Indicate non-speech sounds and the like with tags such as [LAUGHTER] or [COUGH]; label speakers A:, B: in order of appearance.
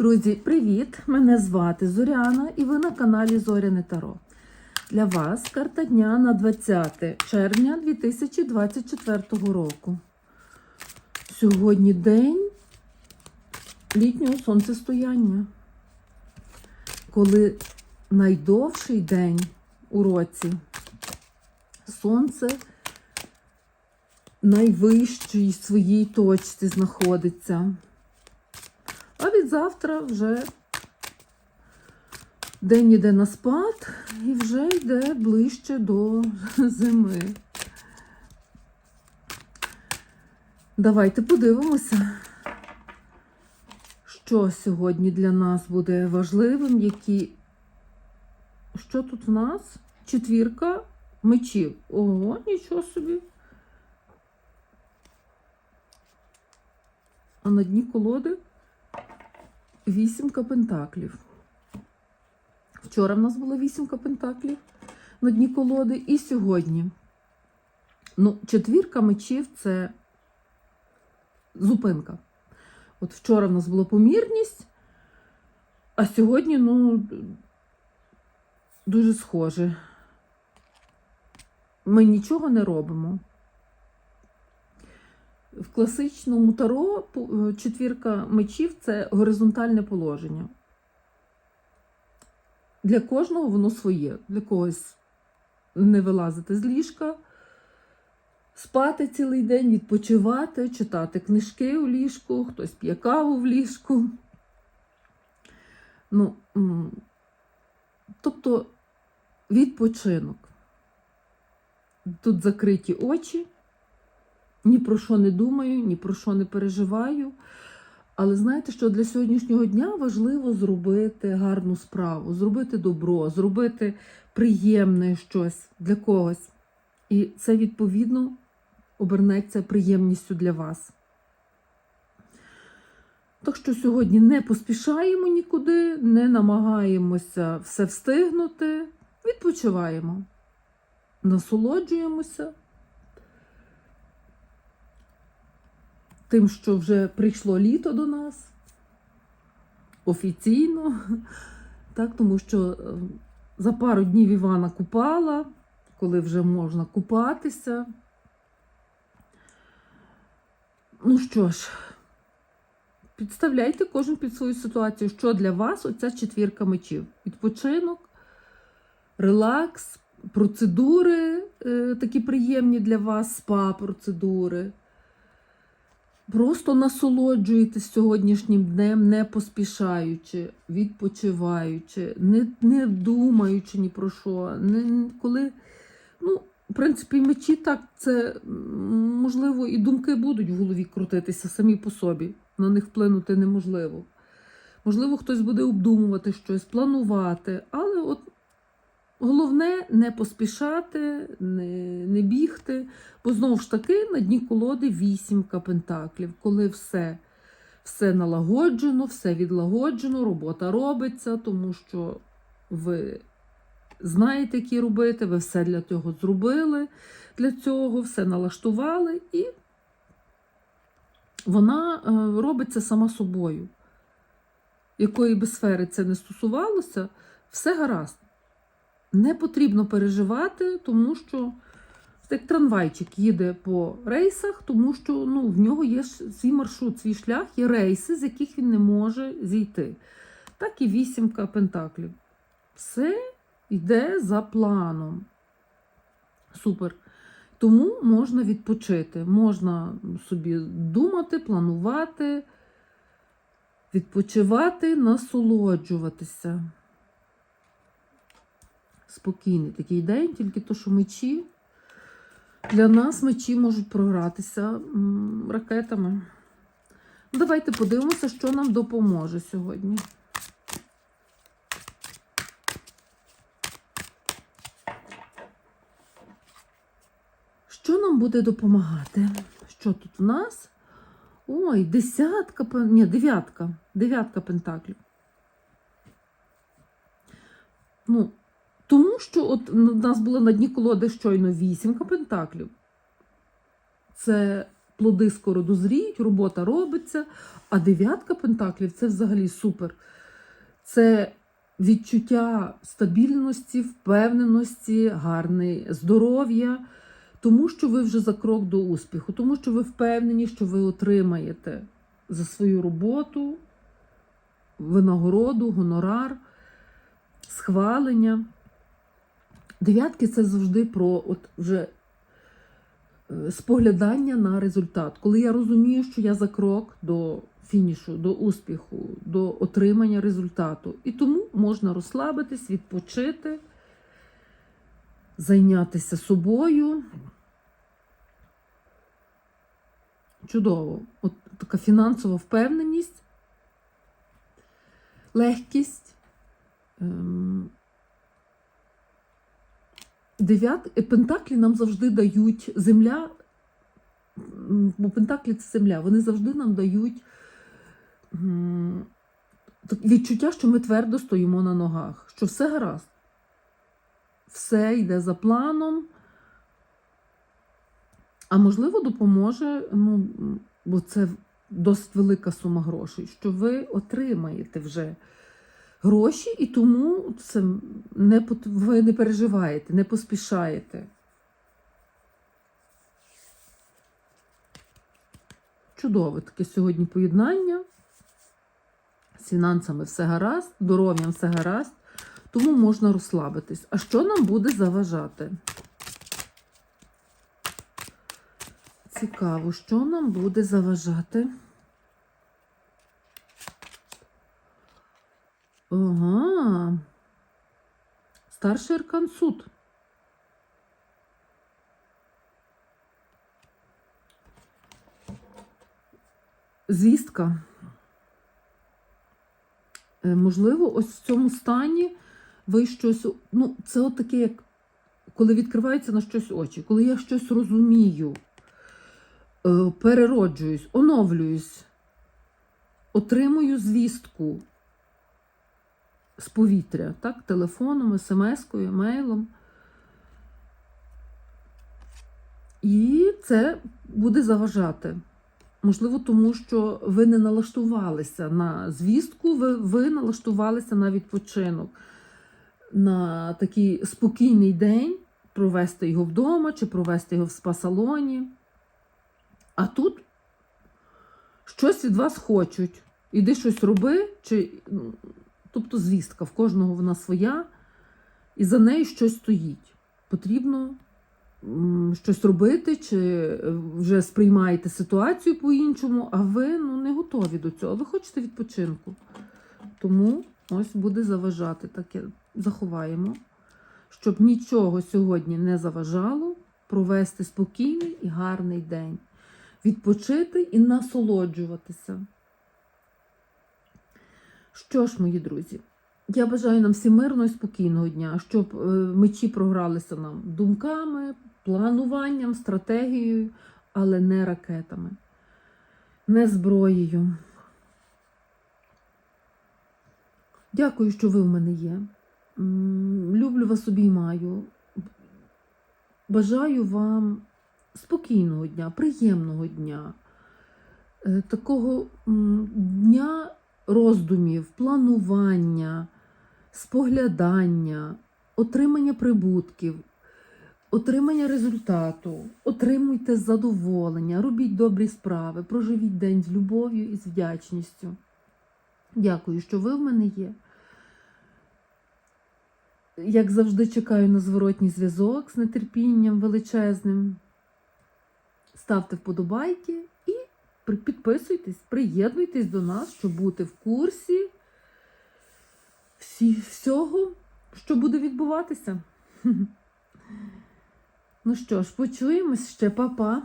A: Друзі, привіт! Мене звати Зоряна і ви на каналі Зоряне Таро. Для вас карта дня на 20 червня 2024 року. Сьогодні день літнього сонцестояння, коли найдовший день у році сонце найвищій своїй точці знаходиться. Завтра вже день іде на спад і вже йде ближче до зими. Давайте подивимося, що сьогодні для нас буде важливим, які. Що тут в нас? Четвірка мечів. Ого, нічого собі. А на дні колоди вісімка пентаклів. Вчора в нас було вісімка пентаклів на дні колоди, і сьогодні. Ну, четвірка мечів це зупинка. От вчора в нас була помірність, а сьогодні, ну, дуже схоже. Ми нічого не робимо. В класичному таро четвірка мечів це горизонтальне положення. Для кожного воно своє. Для когось не вилазити з ліжка, спати цілий день, відпочивати, читати книжки у ліжку, хтось п'є каву в ліжку. Ну, тобто відпочинок. Тут закриті очі. Ні про що не думаю, ні про що не переживаю. Але знаєте, що для сьогоднішнього дня важливо зробити гарну справу, зробити добро, зробити приємне щось для когось. І це, відповідно, обернеться приємністю для вас. Так що сьогодні не поспішаємо нікуди, не намагаємося все встигнути, відпочиваємо, насолоджуємося. Тим, що вже прийшло літо до нас офіційно, так, тому що е, за пару днів Івана купала, коли вже можна купатися. Ну що ж, підставляйте кожен під свою ситуацію, що для вас оця четвірка мечів. Відпочинок, релакс, процедури е, такі приємні для вас, спа-процедури. Просто насолоджуєтесь сьогоднішнім днем, не поспішаючи, відпочиваючи, не, не думаючи ні про що. Не, коли, ну, в принципі, мечі так, це можливо, і думки будуть в голові крутитися самі по собі. На них вплинути неможливо. Можливо, хтось буде обдумувати щось, планувати, але от Головне не поспішати, не, не бігти, бо знову ж таки на дні колоди вісімка пентаклів, коли все, все налагоджено, все відлагоджено, робота робиться, тому що ви знаєте, які робити, ви все для цього зробили, для цього, все налаштували, і вона е, робиться сама собою. Якої би сфери це не стосувалося, все гаразд. Не потрібно переживати, тому що як трамвайчик їде по рейсах, тому що ну, в нього є свій маршрут, свій шлях, є рейси, з яких він не може зійти. Так і вісімка пентаклів. Все йде за планом. Супер. Тому можна відпочити, можна собі думати, планувати, відпочивати, насолоджуватися спокійний такий день, тільки то, що мечі. Для нас мечі можуть програтися ракетами. Давайте подивимося, що нам допоможе сьогодні. Що нам буде допомагати? Що тут в нас? Ой, десятка, ні, дев'ятка. Дев'ятка пентаклів. Ну, тому що от у нас було на дні колоди щойно вісімка пентаклів. Це плоди скоро дозріють, робота робиться. А дев'ятка пентаклів це взагалі супер. Це відчуття стабільності, впевненості, гарне здоров'я, тому що ви вже за крок до успіху, тому що ви впевнені, що ви отримаєте за свою роботу винагороду, гонорар, схвалення. Дев'ятки це завжди про от вже е, споглядання на результат. Коли я розумію, що я за крок до фінішу, до успіху, до отримання результату. І тому можна розслабитись, відпочити, зайнятися собою. Чудово. От така фінансова впевненість, легкість. Ем, Дев'ят... е, Пентаклі нам завжди дають земля, бо Пентаклі це земля, вони завжди нам дають відчуття, що ми твердо стоїмо на ногах, що все гаразд. Все йде за планом. А можливо, допоможе, ну, бо це досить велика сума грошей, що ви отримаєте вже гроші, і тому це не, ви не переживаєте, не поспішаєте. Чудове таке сьогодні поєднання. З фінансами все гаразд, здоров'ям все гаразд, тому можна розслабитись. А що нам буде заважати? Цікаво, що нам буде заважати? Ага. Старший аркан суд. Звістка. Е, Можливо, ось в цьому стані ви щось. Ну, це от таке, як коли відкриваються на щось очі, коли я щось розумію, е, перероджуюсь, оновлююсь, отримую звістку з повітря, так, телефоном, смс-кою, мейлом. І це буде заважати. Можливо, тому що ви не налаштувалися на звістку, ви, ви налаштувалися на відпочинок, на такий спокійний день, провести його вдома чи провести його в спа-салоні. А тут щось від вас хочуть. Іди щось роби, чи, ну, тобто звістка, в кожного вона своя, і за нею щось стоїть. Потрібно щось робити, чи е, вже сприймаєте ситуацію по-іншому, а ви ну, не готові до цього. Ви хочете відпочинку. Тому ось буде заважати таке. Заховаємо, щоб нічого сьогодні не заважало провести спокійний і гарний день, відпочити і насолоджуватися. Що ж, мої друзі, я бажаю нам всім мирного і спокійного дня, щоб е, мечі програлися нам думками, плануванням, стратегією, але не ракетами, не зброєю. Дякую, що ви в мене є. Люблю вас обіймаю. Бажаю вам спокійного дня, приємного дня, е, такого дня роздумів, планування, споглядання, отримання прибутків, отримання результату, отримуйте задоволення, робіть добрі справи, проживіть день з любов'ю і з вдячністю. Дякую, що ви в мене є. Як завжди, чекаю на зворотній зв'язок з нетерпінням величезним. Ставте вподобайки підписуйтесь, приєднуйтесь до нас, щоб бути в курсі всі, всього, що буде відбуватися. [LAUGHS] Ну що ж, почуємось ще, па-па.